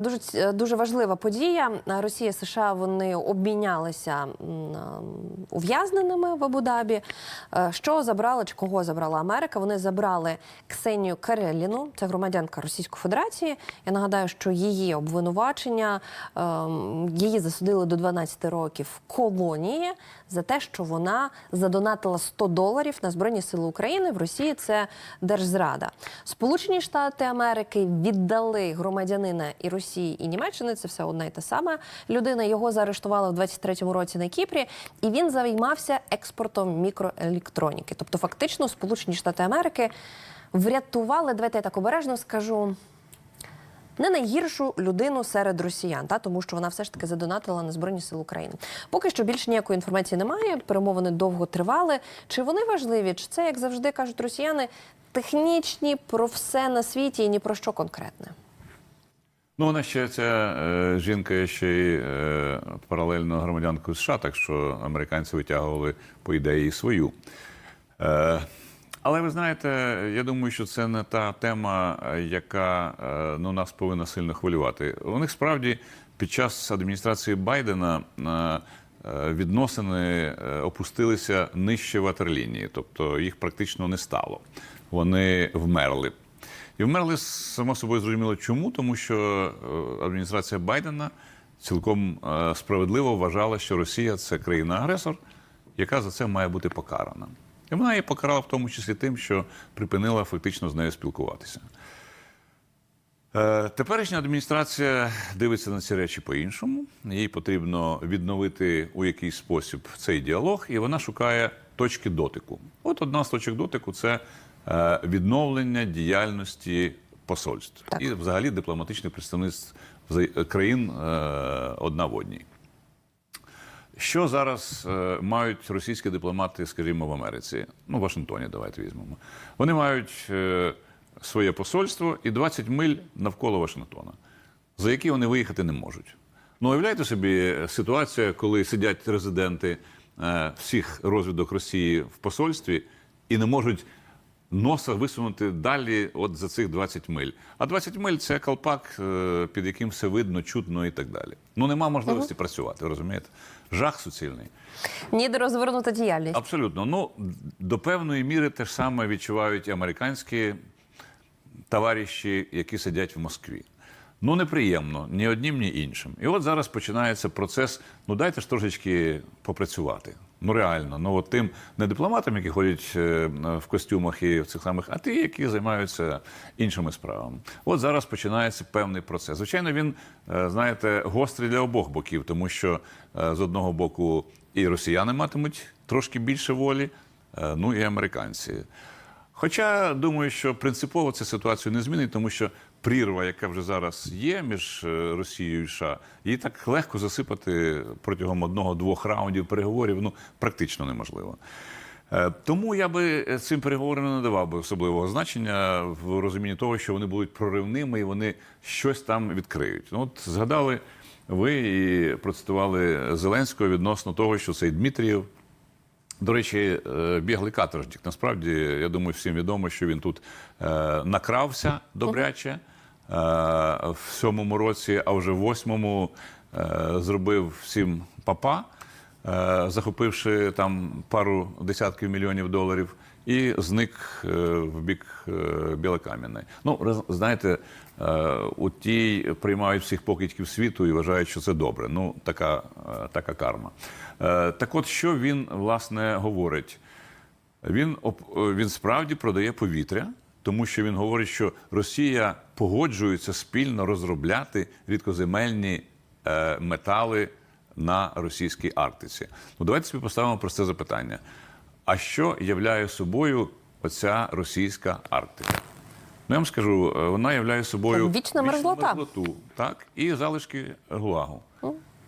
Дуже ц- дуже важлива подія. Росія США вони обмінялися ем, ув'язненими в Абу-Дабі. Е, Що забрали чи кого забрала Америка? Вони забрали Ксенію Кареліну, це громадянка Російської Федерації. Я нагадаю, що її обвинувачення ем, її засудили до 12 років колонії за те, що вона задонатила 100 доларів на Збройні Сили України. В Росії це держзрада. Сполучені Штати Америки віддали громадянина і Росії, і Німеччини. Це все одна і та сама людина. Його заарештували в 23-му році на Кіпрі, і він займався експортом мікроелектроніки. Тобто, фактично, Сполучені Штати Америки врятували, давайте я так обережно скажу. Не найгіршу людину серед росіян, та тому що вона все ж таки задонатила на збройні сили України. Поки що більше ніякої інформації немає. Перемовини довго тривали. Чи вони важливі? Чи це, як завжди кажуть росіяни, технічні про все на світі і ні про що конкретне? Ну, вона ще ця е, жінка ще й е, паралельно громадянкою США, так що американці витягували, по ідеї, свою. Е, але ви знаєте, я думаю, що це не та тема, е, яка е, ну, нас повинна сильно хвилювати. У них справді під час адміністрації Байдена е, відносини опустилися нижче ватерлінії, тобто їх практично не стало. Вони вмерли. І вмерли само собою зрозуміло, чому, тому що адміністрація Байдена цілком справедливо вважала, що Росія це країна-агресор, яка за це має бути покарана. І вона її покарала в тому числі тим, що припинила фактично з нею спілкуватися. Е, Теперішня адміністрація дивиться на ці речі по-іншому. Їй потрібно відновити у якийсь спосіб цей діалог, і вона шукає точки дотику. От одна з точок дотику це е, відновлення діяльності посольств Так. і взагалі дипломатичних представництв вза- країн е, одна в одній. Що зараз е, мають російські дипломати, скажімо, в Америці? Ну, в Вашингтоні, давайте візьмемо. Вони мають е, своє посольство і 20 миль навколо Вашингтона, за які вони виїхати не можуть. Ну, уявляєте собі ситуація, коли сидять резиденти е, всіх розвідок Росії в посольстві і не можуть носа висунути далі от за цих 20 миль. А 20 миль це колпак, е, під яким все видно, чутно і так далі. Ну нема можливості працювати, розумієте? Жах суцільний. Ніде розвернута діяльність. Абсолютно. Ну до певної міри те ж саме відчувають і американські товариші, які сидять в Москві. Ну, неприємно ні одним, ні іншим. І от зараз починається процес. Ну дайте ж трошечки попрацювати. Ну реально, ну от тим не дипломатам, які ходять е, в костюмах і в цих самих, а ті, які займаються іншими справами. От зараз починається певний процес. Звичайно, він е, знаєте гострий для обох боків, тому що е, з одного боку і росіяни матимуть трошки більше волі, ну і американці. Хоча думаю, що принципово ця ситуацію не змінить, тому що прірва, яка вже зараз є між е, Росією і США, її так легко засипати протягом одного-двох раундів переговорів ну практично неможливо. Е, Тому я би е, цим переговорам не надавав би особливого значення в розумінні того, що вони будуть проривними і вони щось там відкриють. Ну, от згадали ви і процитували Зеленського відносно того, що цей Дмитрієв до речі, е, біглий каторжник. Насправді, я думаю, всім відомо, що він тут е, накрався добряче е, в сьомому році, а вже в восьмому зробив всім папа, захопивши там пару десятків мільйонів доларів. І зник е, в бік е, Білокам'яної. Ну, знаєте, е, у тій приймають всіх покидьків світу і вважають, що це добре. Ну, така, така карма. Так от, що він, власне, говорить? Він, він справді продає повітря, тому що він говорить, що Росія погоджується спільно розробляти рідкоземельні метали на російській Арктиці. Ну, давайте собі поставимо просте запитання. А що являє собою оця російська Арктика? Ну, я вам скажу, е, вона являє собою вічна мерзлота. мерзлоту, так, і залишки ГУЛАГу.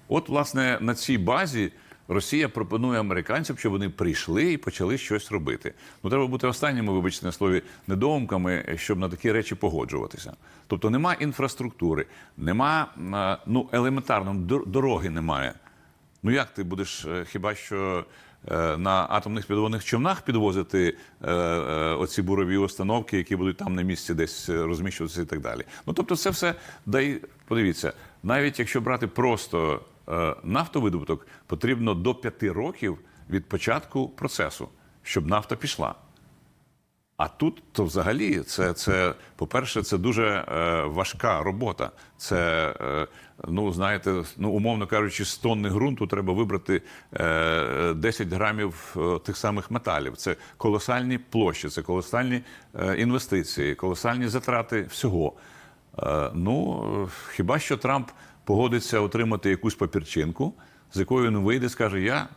От, власне, на цій базі Росія пропонує американцям, щоб вони прийшли і почали щось робити. Ну, треба бути останніми, вибачте на слові, недоумками, щоб на такі речі погоджуватися. Тобто нема інфраструктури, нема е, ну, елементарно, дороги немає. Ну як ти будеш е, хіба що на атомних підводних човнах підвозити е, е, оці бурові установки, які будуть там на місці десь е, розміщуватися і так далі. Ну тобто, це все дай подивіться, навіть якщо брати просто е, нафтовидобуток, потрібно до п'яти років від початку процесу, щоб нафта пішла. А тут то взагалі це, це по-перше, це дуже е, важка робота. Це, е, ну знаєте, ну умовно кажучи, з тонни ґрунту треба вибрати е, 10 грамів е, тих самих металів. Це колосальні площі, це колосальні е, інвестиції, колосальні затрати всього. Е, ну е, хіба що Трамп погодиться отримати якусь папірчинку, з якою він вийде, скаже: Я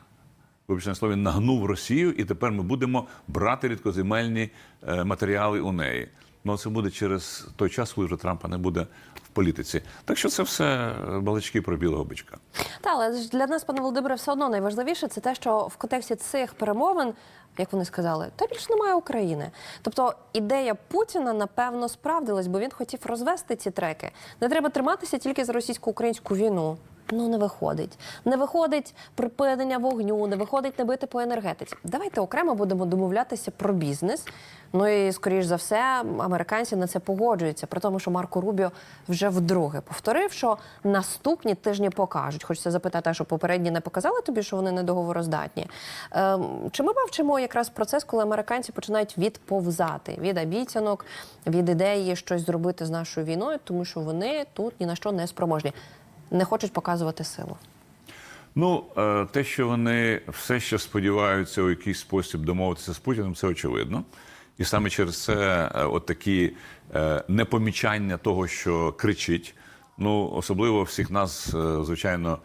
вибачте на слові, нагнув Росію, і тепер ми будемо брати рідкоземельні е, матеріали у неї. Ну це буде через той час, коли вже Трампа не буде політиці. Так що це все е, балачки про білого бичка. Та, але ж для нас, пане Володимире, все одно найважливіше це те, що в контексті цих перемовин, як вони сказали, та більше немає України. Тобто ідея Путіна напевно справдилась, бо він хотів розвести ці треки. Не треба триматися тільки за російсько-українську війну. Ну не виходить. Не виходить припинення вогню, не виходить не бити по енергетиці. Давайте окремо будемо домовлятися про бізнес. Ну і скоріш за все, американці на це погоджуються. При тому, що Марко Рубіо вже вдруге повторив, що наступні тижні покажуть. Хочеться запитати, що попередні не показали тобі, що вони не договороздатні. Ем, чи ми бачимо якраз процес, коли американці починають відповзати від обіцянок, від ідеї щось зробити з нашою війною, тому що вони тут ні на що не спроможні, не хочуть показувати силу. Ну, е, те, що вони все ще сподіваються у якийсь спосіб домовитися з Путіним, це очевидно. І саме через це е, от такі е, непомічання того, що кричить. Ну, особливо всіх нас, звичайно,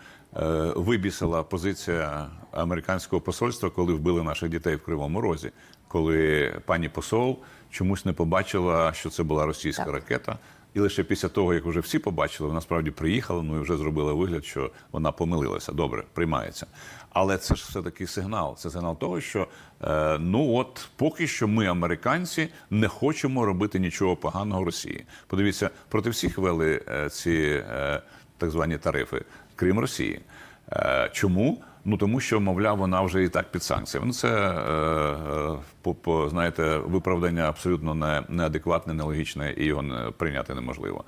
вибісила позиція американського посольства, коли вбили наших дітей в Кривому Розі, коли пані посол чомусь не побачила, що це була російська Так. ракета. І лише після того, як вже всі побачили, вона справді приїхала, ну і вже зробила вигляд, що вона помилилася. Добре, приймається. Але це ж все таки сигнал. Це сигнал того, що е, ну от поки що ми, американці, не хочемо робити нічого поганого Росії. Подивіться, проти всіх вели е, ці е, так звані тарифи, крім Росії. Е, чому? Ну тому що, мовляв, вона вже і так під санкціями. Ну це е, е, по, знаєте, виправдання абсолютно не, неадекватне, нелогічне і його не, прийняти неможливо.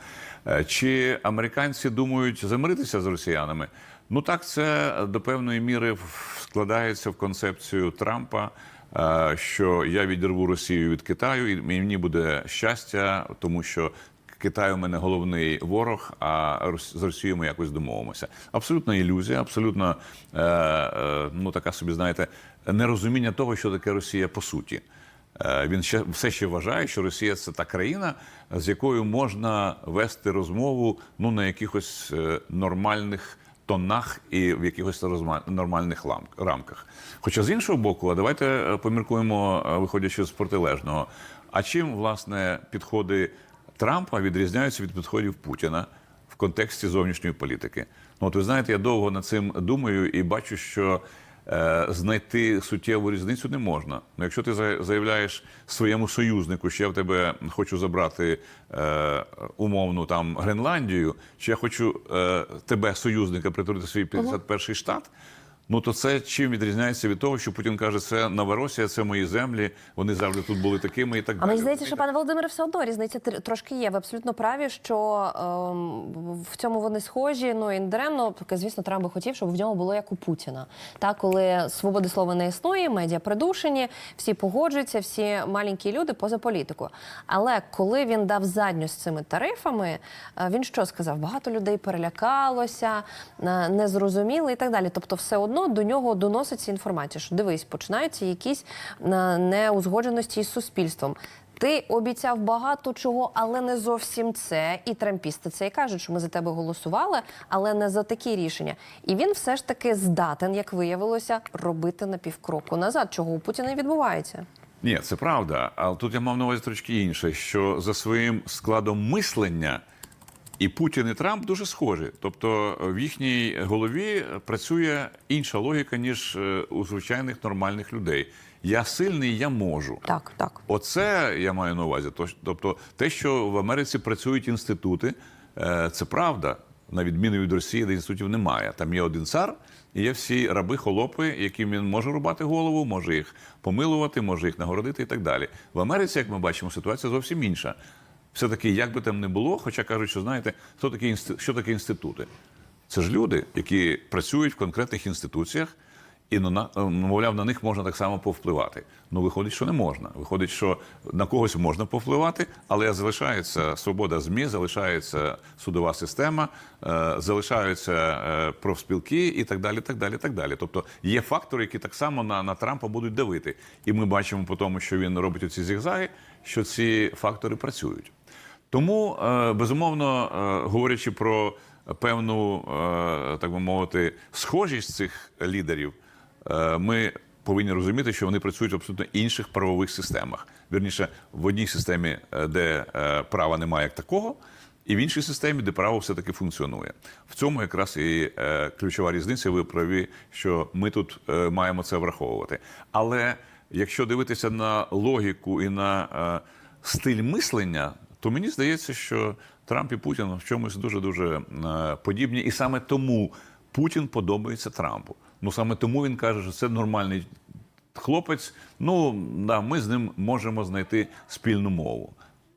Е, чи американці думають замиритися з росіянами? Ну так, це до певної міри складається в концепцію Трампа. е, Що я відірву Росію від Китаю, і мені буде щастя, тому що Китай у мене головний ворог, а з Росією ми якось домовимося. Абсолютна ілюзія, абсолютно е, е, ну така собі, знаєте, нерозуміння того, що таке Росія по суті. Е, Він ще все ще вважає, що Росія це та країна, з якою можна вести розмову ну на якихось нормальних тонах і в якихось нормальних рамках. Хоча з іншого боку, давайте поміркуємо, виходячи з протилежного. А чим власне підходи Трампа відрізняються від підходів Путіна в контексті зовнішньої політики? Ну, от ви знаєте, я довго над цим думаю і бачу, що е, знайти суттєву різницю не можна. Ну, якщо ти заявляєш своєму союзнику, що я в тебе хочу забрати е, умовну там Гренландію, чи я хочу е, тебе, союзника, притворити свій 51-й штат. Ну то це чим відрізняється від того, що Путін каже, це Новоросія, це мої землі, вони завжди тут були такими і так далі. мені здається, що пане Володимире, все одно різниця трошки є. Ви абсолютно праві, що ем, в цьому вони схожі. Ну і не даремно, поки, звісно, Трамп би хотів, щоб в ньому було як у Путіна. Так, коли свободи слова не існує, медіа придушені, всі погоджуються, всі маленькі люди поза політикою. Але коли він дав задню з цими тарифами, е, він що сказав? Багато людей перелякалося, е, не зрозуміли і так далі. Тобто, все одно до нього доноситься інформація, що дивись, починаються якісь е, неузгодженості із суспільством. Ти обіцяв багато чого, але не зовсім це. І трампісти це і кажуть, що ми за тебе голосували, але не за такі рішення. І він все ж таки здатен, як виявилося, робити на півкроку назад, чого у Путіна і відбувається. Ні, це правда. Але тут я мав на увазі трошки інше, що за своїм складом мислення і Путін, і Трамп дуже схожі. Тобто в їхній голові працює інша логіка, ніж е, у звичайних нормальних людей. Я сильний, я можу. Так, так. Оце я маю на увазі. Тобто, те, що в Америці працюють інститути, е, це правда. на відміну від Росії, де інститутів немає. Там є один цар, і є всі раби, холопи, яким він може рубати голову, може їх помилувати, може їх нагородити і так далі. В Америці, як ми бачимо, ситуація зовсім інша. Все-таки, як би там не було, хоча кажуть, що знаєте, хто такі що таке інститути? Це ж люди, які працюють в конкретних інституціях, і ну, мовляв, на них можна так само повпливати. Ну, виходить, що не можна. Виходить, що на когось можна повпливати, але залишається свобода ЗМІ, залишається судова система, е, залишаються е, профспілки і так далі. так далі, так далі. Тобто є фактори, які так само на, на Трампа будуть давити. І ми бачимо по тому, що він робить оці зігзаги, що ці фактори працюють. Тому, е, безумовно, е, говорячи про певну, е, так би мовити, схожість цих лідерів, ми повинні розуміти, що вони працюють в абсолютно інших правових системах. Вірніше, в одній системі, де права немає як такого, і в іншій системі, де право все-таки функціонує. В цьому якраз і ключова різниця. Ви праві, що ми тут маємо це враховувати. Але якщо дивитися на логіку і на стиль мислення, то мені здається, що Трамп і Путін в чомусь дуже дуже подібні, і саме тому Путін подобається Трампу. Ну саме тому він каже, що це нормальний хлопець. Ну да, ми з ним можемо знайти спільну мову.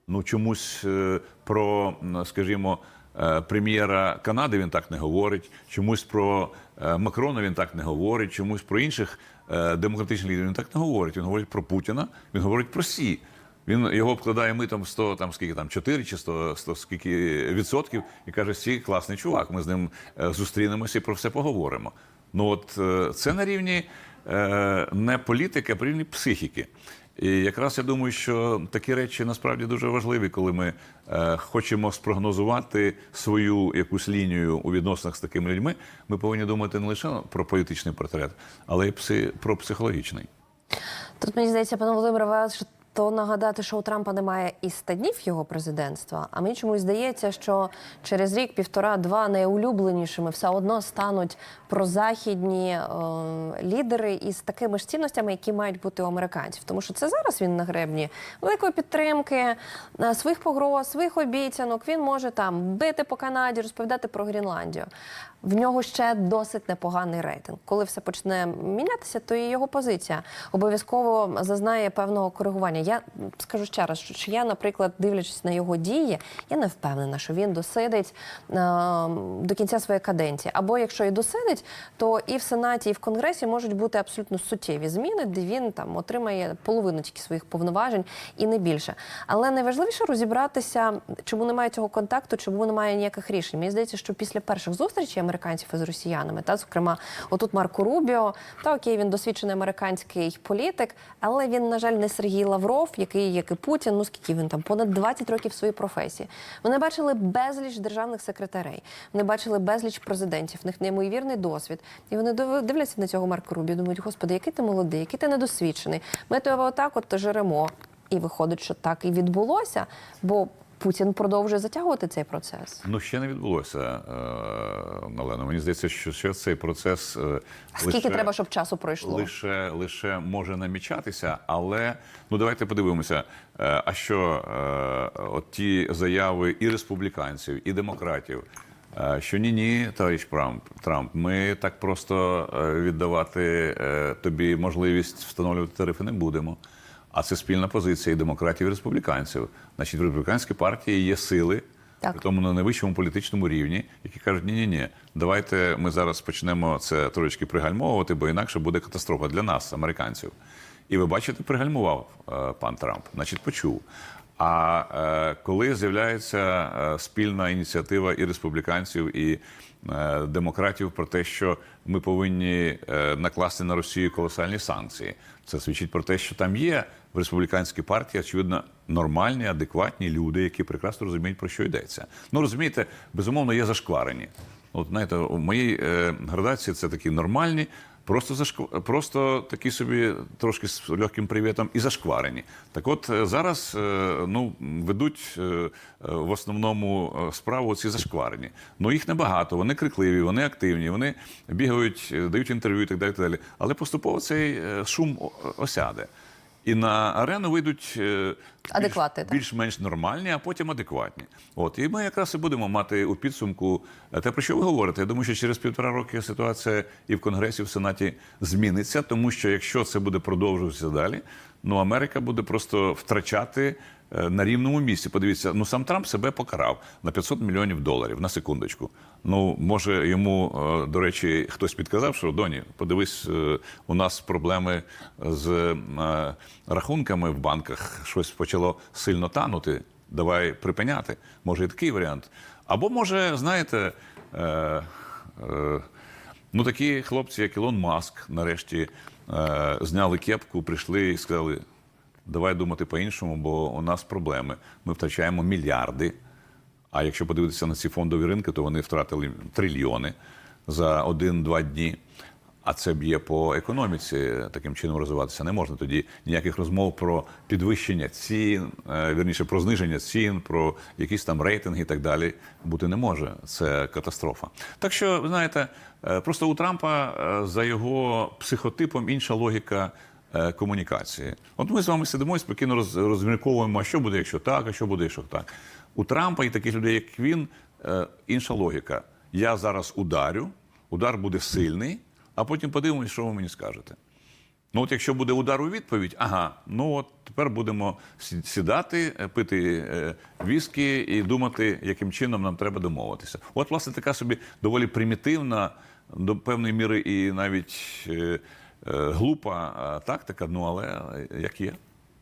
Ну чомусь е, про, скажімо, е, прем'єра Канади він так не говорить, чомусь про е, Макрона він так не говорить, чомусь про інших демократичних лідерів він так не говорить. Він говорить про Путіна, він говорить про Сі. Він його обкладає митом 100, там скільки там 4 чи 100, 100 скільки відсотків, і каже, Сі класний чувак. Ми з ним е, зустрінемося і про все поговоримо. Ну от е, це на рівні е, не політики, а по рівні психіки. І якраз я думаю, що такі речі насправді дуже важливі, коли ми е, хочемо спрогнозувати свою якусь лінію у відносинах з такими людьми. Ми повинні думати не лише про політичний портрет, але й пси, про психологічний. Тут мені здається, пане Володимире, варто то нагадати, що у Трампа немає і 100 днів його президентства. А мені чомусь здається, що через рік, півтора-два найулюбленішими все одно стануть прозахідні е, лідери із такими ж цінностями, які мають бути у американців. Тому що це зараз він на гребні великої підтримки, е, своїх погроз, своїх обіцянок. Він може там бити по Канаді, розповідати про Гренландію. В нього ще досить непоганий рейтинг. Коли все почне мінятися, то і його позиція обов'язково зазнає певного коригування. Я скажу ще раз, що я, наприклад, дивлячись на його дії, я не впевнена, що він досидить до кінця своєї каденції. Або якщо і досидить, то і в Сенаті, і в Конгресі можуть бути абсолютно суттєві зміни, де він там отримає половину тільки своїх повноважень і не більше. Але найважливіше розібратися, чому немає цього контакту, чому немає ніяких рішень. Мені здається, що після перших зустрічей американців із росіянами, та зокрема, отут Марко Рубіо, та окей, він досвідчений американський політик, але він, на жаль, не Сергій Лавров, який, як і Путін, ну скільки він там, понад 20 років в своїй професії. Вони бачили безліч державних секретарей, вони бачили безліч президентів, в них неймовірний досвід. І вони див- дивляться на цього Марко Рубіо, думають, господи, який ти молодий, який ти недосвідчений. Ми тебе отак от жеремо. І виходить, що так і відбулося, бо Путін продовжує затягувати цей процес. Ну ще не відбулося, е, Олена. Мені здається, що ще цей процес е, А скільки треба, щоб часу пройшло? лише, лише може намічатися, але ну давайте подивимося. е, А що е, от ті заяви і республіканців, і демократів. е, Що ні, ні, товариш Трамп, Трамп, ми так просто е, віддавати е, тобі можливість встановлювати тарифи не будемо. А це спільна позиція і демократів, і республіканців. Значить, в республіканській партії є сили, Так. при тому на найвищому політичному рівні, які кажуть, ні, ні, ні, давайте ми зараз почнемо це трошечки пригальмовувати, бо інакше буде катастрофа для нас, американців. І ви бачите, пригальмував е, пан Трамп, значить, почув. А е, коли з'являється е, спільна ініціатива і республіканців, і демократів про те, що ми повинні накласти на Росію колосальні санкції, це свідчить про те, що там є в республіканській партії, очевидно, нормальні, адекватні люди, які прекрасно розуміють, про що йдеться. Ну розумієте, безумовно, є зашкварені. От знаєте, у моїй е, градації це такі нормальні, просто зашкв... просто такі собі трошки з легким привітом і зашкварені. Так от е, зараз е, ну, ведуть в основному справу ці зашкварені. Ну їх небагато, вони крикливі, вони активні, вони бігають, дають інтерв'ю і так далі. Але поступово цей шум осяде. І на арену вийдуть е, більш, більш-менш нормальні, а потім адекватні. От і ми якраз і будемо мати у підсумку е, те, про що ви говорите. Я думаю, що через півтора роки ситуація і в Конгресі, і в Сенаті зміниться, тому що якщо це буде продовжуватися далі, ну Америка буде просто втрачати. е, На рівному місці. Подивіться, ну сам Трамп себе покарав на 500 мільйонів доларів на секундочку. Ну може йому, е, до речі, хтось підказав, що доні, подивись, е, у нас проблеми з е, рахунками в банках, щось почало сильно танути. Давай припиняти. Може, і такий варіант. Або може, знаєте, ну такі хлопці, як Ілон Маск, нарешті зняли кепку, прийшли і сказали: давай думати по-іншому, бо у нас проблеми. Ми втрачаємо мільярди. А якщо подивитися на ці фондові ринки, то вони втратили трильйони за один-два дні. А це б'є по економіці. Таким чином розвиватися не можна. Тоді ніяких розмов про підвищення цін, е, вірніше про зниження цін, про якісь там рейтинги і так далі бути не може. Це катастрофа. Так що, знаєте, е, просто у Трампа е, за його психотипом інша логіка комунікації. От ми з вами сидимо і спокійно розмірковуємо, а що буде, якщо так, а що буде, якщо так. У Трампа і таких людей, як він, е, інша логіка. Я зараз ударю, удар буде сильний, а потім подивимось, що ви мені скажете. Ну, от якщо буде удар у відповідь, ага, ну от тепер будемо сідати, е, пити е, віскі і думати, яким чином нам треба домовитися. От, власне, така собі доволі примітивна, до певної міри і навіть глупа тактика, ну але як є.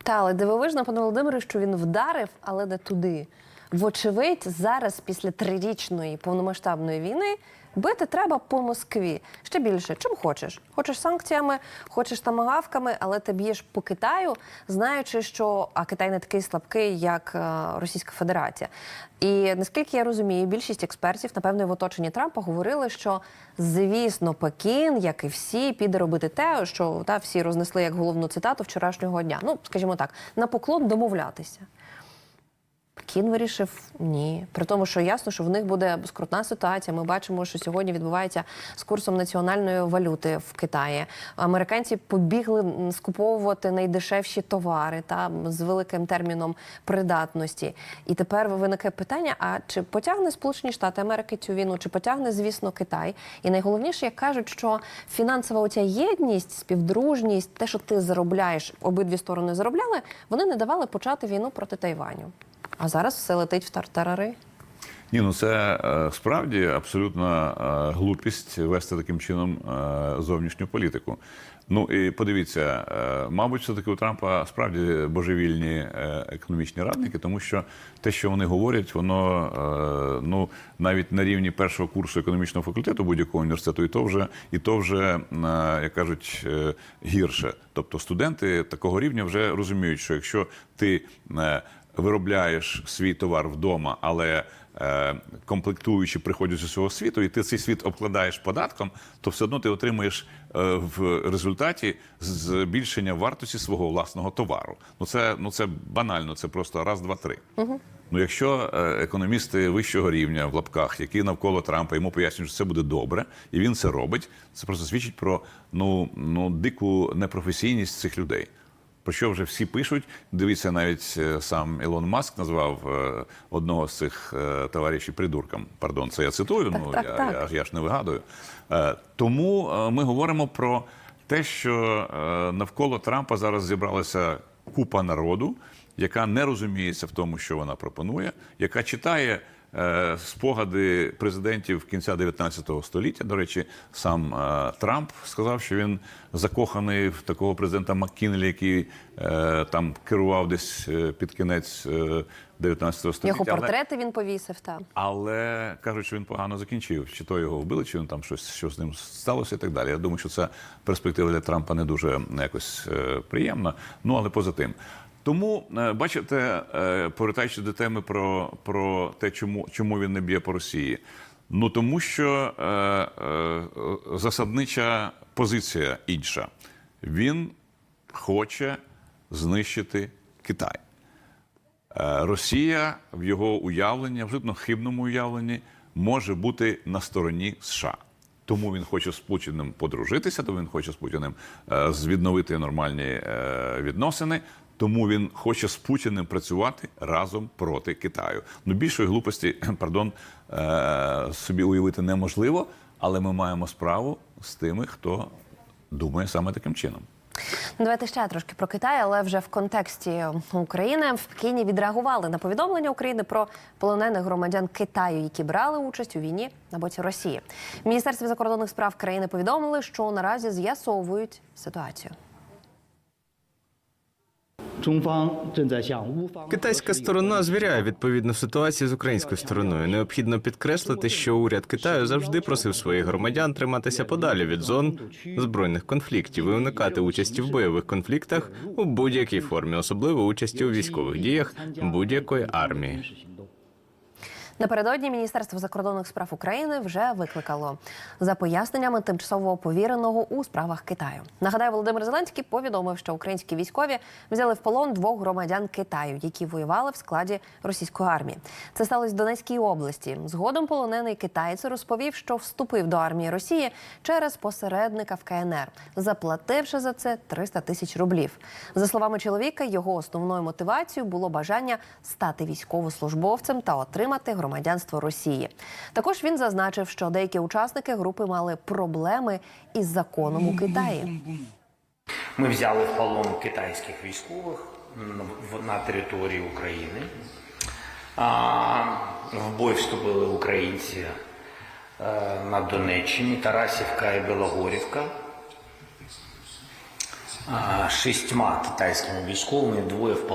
Та, але дивовижно, пане Володимире, що він вдарив, але не туди. Вочевидь, зараз, після трирічної повномасштабної війни, бити треба по Москві. Ще більше, чим хочеш. Хочеш санкціями, хочеш тамагавками, але ти б'єш по Китаю, знаючи, що а Китай не такий слабкий, як е, Російська Федерація. І наскільки я розумію, більшість експертів, напевно, в оточенні Трампа говорили, що звісно, Пекін, як і всі, піде робити те, що та всі рознесли як головну цитату вчорашнього дня. Ну, скажімо так, на поклон домовлятися. Пекін вирішив ні. При тому, що ясно, що в них буде скрутна ситуація. Ми бачимо, що сьогодні відбувається з курсом національної валюти в Китаї. Американці побігли скуповувати найдешевші товари та з великим терміном придатності. І тепер виникає питання: а чи потягне Сполучені Штати Америки цю війну, чи потягне, звісно, Китай? І найголовніше, як кажуть, що фінансова оця єдність, співдружність, те, що ти заробляєш, обидві сторони заробляли, вони не давали почати війну проти Тайваню. А зараз все летить в тартарари. Ні, ну це е, справді абсолютна е, глупість вести таким чином е, зовнішню політику. Ну і подивіться, мабуть, все таки у Трампа справді божевільні економічні радники, тому що те, що вони говорять, воно ну навіть на рівні першого курсу економічного факультету будь-якого університету, і то вже і то вже як кажуть гірше. Тобто студенти такого рівня вже розуміють, що якщо ти виробляєш свій товар вдома, але е, комплектуючі приходять з усього світу, і ти цей світ обкладаєш податком, то все одно ти отримуєш е, в результаті збільшення вартості свого власного товару. Ну це ну це банально, це просто раз, два, три. Ну, якщо е, економісти вищого рівня в лапках, які навколо Трампа йому пояснюють, що це буде добре, і він це робить, це просто свідчить про ну, ну дику непрофесійність цих людей. Про що вже всі пишуть? Дивіться, навіть е, сам Ілон Маск назвав е, одного з цих е, товаришів придурком. Пардон, це я цитую. Так, ну так, я, так. Я, я ж не вигадую. Тому ми говоримо про те, що навколо Трампа зараз зібралася купа народу, яка не розуміється в тому, що вона пропонує, яка читає. Е, Спогади президентів кінця 19 століття. До речі, сам е, Трамп сказав, що він закоханий в такого президента Маккінлі, який е, там керував десь під кінець е, 19 століття. Його Але- портрети він повісив. Та але кажуть, що він погано закінчив. Чи то його вбили, чи він там щось що з ним сталося, і так далі. Я думаю, що ця перспектива для Трампа не дуже якось приємна. Ну але поза тим. Тому е, бачите, е, повертаючись до теми про, про те, чому, чому він не б'є по Росії. Ну тому що е, е, засаднича позиція інша. Він хоче знищити Китай. Е, Росія в його уявленні, абсолютно хибному уявленні, може бути на стороні США. Тому він хоче з Путіним подружитися, тому він хоче з Путіним е, відновити нормальні е, відносини. Тому він хоче з Путіним працювати разом проти Китаю. Ну більшої глупості, пардон, е, собі уявити неможливо, але ми маємо справу з тими, хто думає саме таким чином. Ну, Давайте ще трошки про Китай, але вже в контексті України в Пекіні відреагували на повідомлення України про полонених громадян Китаю, які брали участь у війні на боці Росії. В Міністерстві закордонних справ країни повідомили, що наразі з'ясовують ситуацію. Китайська сторона звіряє відповідну ситуацію з українською стороною. Необхідно підкреслити, що уряд Китаю завжди просив своїх громадян триматися подалі від зон збройних конфліктів і уникати участі в бойових конфліктах у будь-якій формі, особливо участі у військових діях будь-якої армії. Напередодні Міністерство закордонних справ України вже викликало за поясненнями тимчасового повіреного у справах Китаю. Нагадаю, Володимир Зеленський повідомив, що українські військові взяли в полон двох громадян Китаю, які воювали в складі російської армії. Це сталося в Донецькій області. Згодом полонений китаєць розповів, що вступив до армії Росії через посередника в КНР, заплативши за це 300 тисяч рублів. За словами чоловіка, його основною мотивацією було бажання стати військовослужбовцем та отримати громадянство Росії. Також він зазначив, що деякі учасники групи мали проблеми із законом у Китаї. Ми взяли в полон китайських військових на території України. В бой вступили українці е, на Донеччині, Тарасівка і Білогорівка. Шістьма китайськими військовими двоє в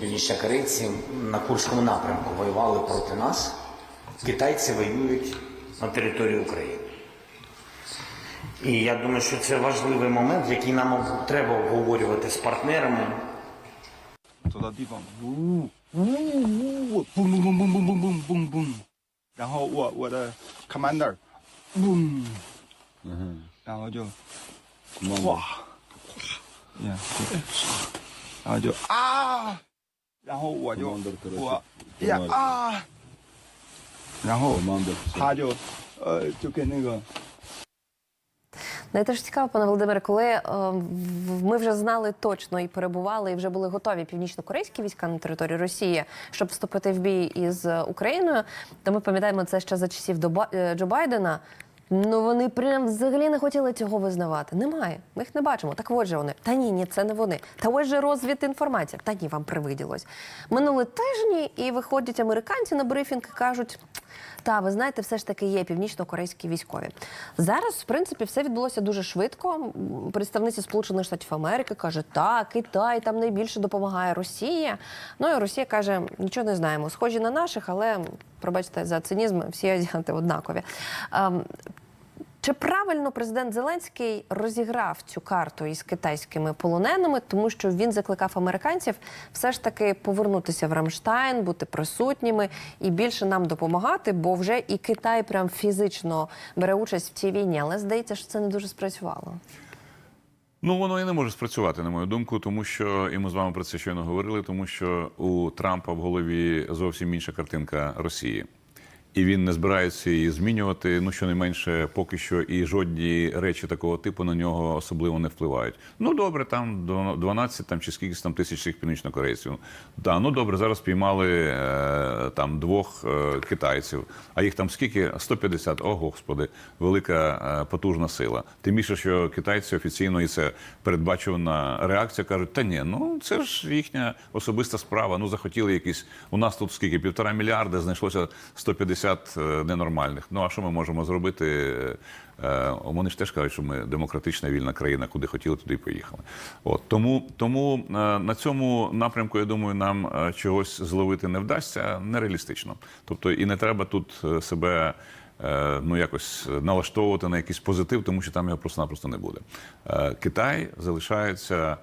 Лівіше на Курському напрямку воювали проти нас. Китайці воюють на території України. І я думаю, що це важливий момент, який нам треба обговорювати з партнерами. Туди бум 然后我我的 commander，嘣，嗯，然后就，哇，哇，然后就啊。然后我就我呀啊，然后他就呃就跟那个。 Знаєте, ж цікаво, пане Володимире, коли е, в- ми вже знали точно і перебували, і вже були готові північно-корейські війська на території Росії, щоб вступити в бій із е, Україною, то ми пам'ятаємо це ще за часів до Ба- е, Джо Байдена. Ну вони прям взагалі не хотіли цього визнавати. Немає. Ми їх не бачимо. Так от же вони. Та ні, ні, це не вони. Та ось же розвідінформація. Та ні, вам привиділось. Минули тижні, і виходять американці на брифінг і кажуть. Та ви знаєте, все ж таки є північно-корейські військові. Зараз, в принципі, все відбулося дуже швидко. Представниця Сполучених Штатів Америки каже, так, Китай там найбільше допомагає Росія. Ну і Росія каже, нічого не знаємо. Схожі на наших, але пробачте за цинізм, всі азіати однакові. Чи правильно президент Зеленський розіграв цю карту із китайськими полоненими, тому що він закликав американців все ж таки повернутися в Рамштайн, бути присутніми і більше нам допомагати, бо вже і Китай прям фізично бере участь в цій війні. Але здається, що це не дуже спрацювало. Ну, воно і не може спрацювати, на мою думку, тому що і ми з вами про це щойно говорили, тому що у Трампа в голові зовсім інша картинка Росії. І він не збирається її змінювати. Ну, щонайменше, поки що, і жодні речі такого типу на нього особливо не впливають. Ну добре, там до 12 там чи скільки там тисяч цих північнокорейців. Да, ну добре, зараз піймали е, там двох е, китайців. А їх там скільки? 150. О, господи, велика е, потужна сила. Тим більше, що китайці офіційно і це передбачувана реакція кажуть: та ні, ну це ж їхня особиста справа. Ну захотіли якісь. У нас тут скільки півтора мільярда, знайшлося 150 ненормальних. Ну а що ми можемо зробити? Е, Вони ж теж кажуть, що ми демократична вільна країна, куди хотіли, туди й поїхали. От тому, тому е, на цьому напрямку, я думаю, нам е, чогось зловити не вдасться нереалістично. Тобто, і не треба тут е, себе. е, Ну, якось налаштовувати на якийсь позитив, тому що там його просто-напросто не буде. Е, Китай залишається е,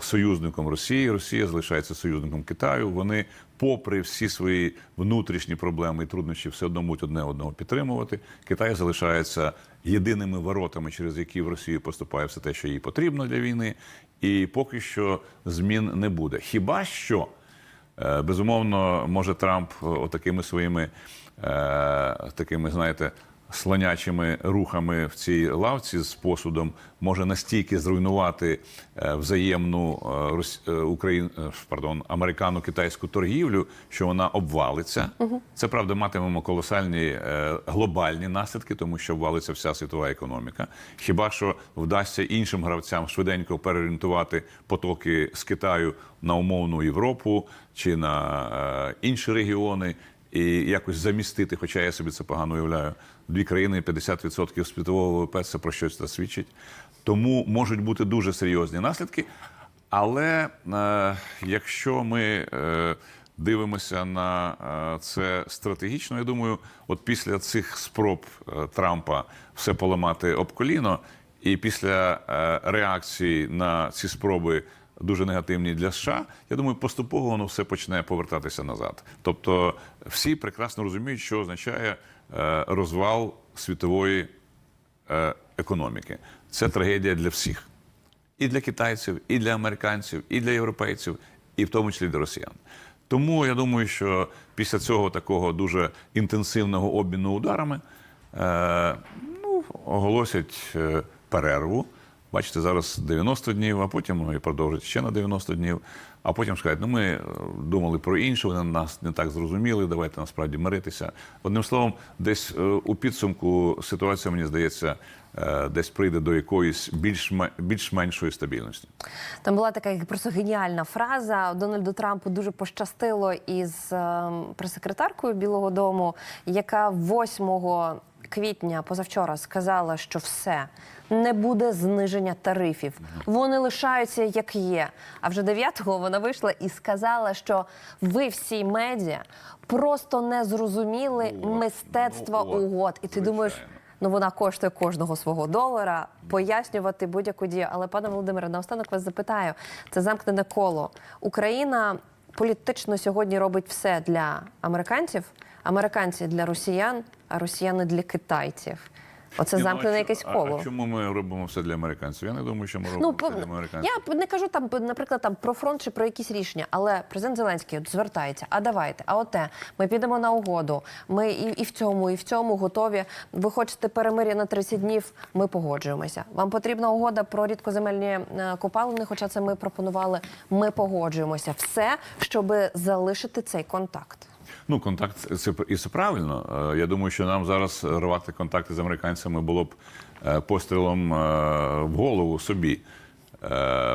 союзником Росії, Росія залишається союзником Китаю. Вони, попри всі свої внутрішні проблеми і труднощі, все одно будуть одне одного підтримувати. Китай залишається єдиними воротами, через які в Росію поступає все те, що їй потрібно для війни, і поки що змін не буде. Хіба що Е, Безумовно, може Трамп е, отакими своїми е, такими, знаєте, слонячими рухами в цій лавці з посудом може настільки зруйнувати е, взаємну е, рос- е, Україн, пардон, американо-китайську торгівлю, що вона обвалиться. Це правда матимемо колосальні глобальні наслідки, тому що обвалиться вся світова економіка. Хіба що вдасться іншим гравцям швиденько переорієнтувати потоки з Китаю на умовну Європу чи на інші регіони і якось замістити, хоча я собі це погано уявляю. Дві країни 50% світового ВВП це про щось це свідчить. Тому можуть бути дуже серйозні наслідки. Але е, якщо ми е, дивимося на е, це стратегічно, я думаю, от після цих спроб е, Трампа все поламати об коліно, і після е, реакції на ці спроби дуже негативні для США, я думаю, поступово воно все почне повертатися назад. Тобто всі прекрасно розуміють, що означає е, розвал світової е, економіки. Це трагедія для всіх. І для китайців, і для американців, і для європейців, і в тому числі для росіян. Тому я думаю, що після цього такого дуже інтенсивного обміну ударами е, ну, оголосять перерву. Бачите, зараз 90 днів, а потім ну, і продовжать ще на 90 днів. А потім скажуть, ну ми е, думали про інше, вони нас не так зрозуміли. Давайте насправді миритися. Одним словом, десь е, у підсумку ситуація, мені здається, е, десь прийде до якоїсь більш більш-меншої стабільності. Там була така просто геніальна фраза. Дональду Трампу дуже пощастило із ем, прес-секретаркою Білого Дому, яка 8 квітня позавчора сказала, що все. Не буде зниження тарифів. Вони лишаються як є. А вже 9-го вона вийшла і сказала, що ви всі медіа просто не зрозуміли Угод. мистецтва Ну, угод. І ти думаєш. Ну, вона коштує кожного свого долара, пояснювати будь-яку дію. Але, пане Володимире, наостанок вас запитаю: це замкнене коло. Україна політично сьогодні робить все для американців, американці для росіян, а росіяни для китайців. Оце Ні, ну, замкнене а якесь чо- а- коло. А чому ми робимо все для американців? Я не думаю, що ми робимо Ну, все для американців. я не кажу там, наприклад, там про фронт чи про якісь рішення, але президент Зеленський от звертається. А давайте, а оте, ми підемо на угоду. Ми і, і в цьому, і в цьому готові. Ви хочете перемир'я на 30 днів? Ми погоджуємося. Вам потрібна угода про рідкоземельні е, копалини, хоча це ми пропонували. Ми погоджуємося. Все, щоб залишити цей контакт. Ну, контакт це і це правильно. Е, Я думаю, що нам зараз рвати контакти з американцями було б е, пострілом е, в голову собі.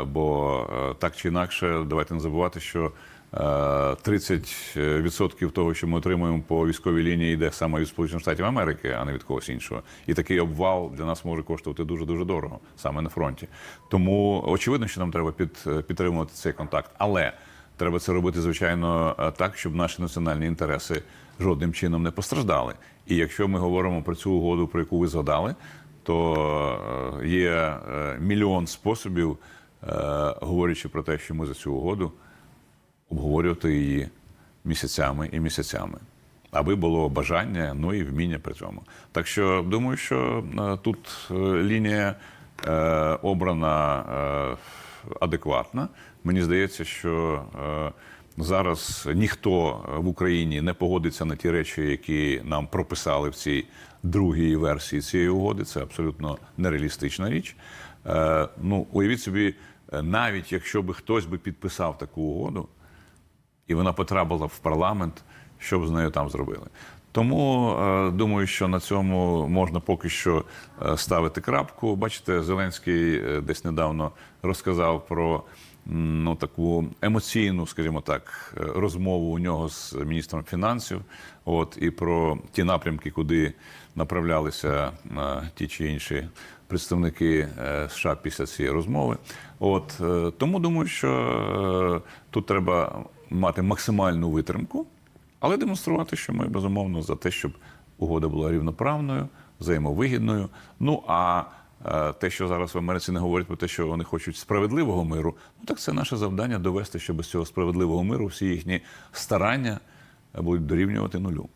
Бо так чи інакше, давайте не забувати, що е, 30% того, що ми отримуємо по військовій лінії, йде саме від Сполучених Штатів Америки, а не від когось іншого. І такий обвал для нас може коштувати дуже дуже дорого саме на фронті. Тому очевидно, що нам треба під, підтримувати цей контакт. Але Треба це робити, звичайно, е, так, щоб наші національні інтереси жодним чином не постраждали. І якщо ми говоримо про цю угоду, про яку ви згадали, то е, є е, мільйон способів, говорячи про те, що ми за цю угоду обговорювати її місяцями і місяцями, аби було бажання, ну і вміння при цьому. Так що думаю, що тут лінія обрана адекватна. Мені здається, що е, зараз ніхто в Україні не погодиться на ті речі, які нам прописали в цій другій версії цієї угоди. Це абсолютно нереалістична річ. Е, ну, уявіть собі, е, навіть якщо би хтось би підписав таку угоду, і вона потрапила в парламент, що б з нею там зробили. Тому думаю, що на цьому можна поки що ставити крапку. Бачите, Зеленський десь недавно розказав про ну, таку емоційну, скажімо так, е, розмову у нього з міністром фінансів. От і про ті напрямки, куди направлялися е, ті чи інші представники е, США після цієї розмови. От тому думаю, що тут треба мати максимальну витримку, але демонструвати, що ми безумовно за те, щоб угода була рівноправною, взаємовигідною. Ну а те, що зараз в Америці не говорять про те, що вони хочуть справедливого миру, ну так це наше завдання довести, що без цього справедливого миру всі їхні старання будуть дорівнювати нулю.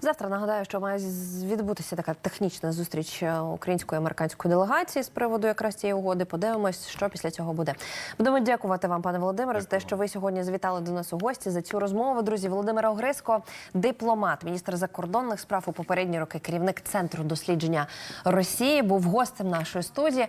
Завтра нагадаю, що має відбутися така технічна зустріч е, української і американської делегації з приводу якраз цієї угоди. Подивимось, що після цього буде. Будемо дякувати вам, пане Володимире, за те, що ви сьогодні завітали до нас у гості за цю розмову. Друзі, Володимир Огриско, дипломат, міністр закордонних справ у попередні роки, керівник центру дослідження Росії, був гостем нашої студії.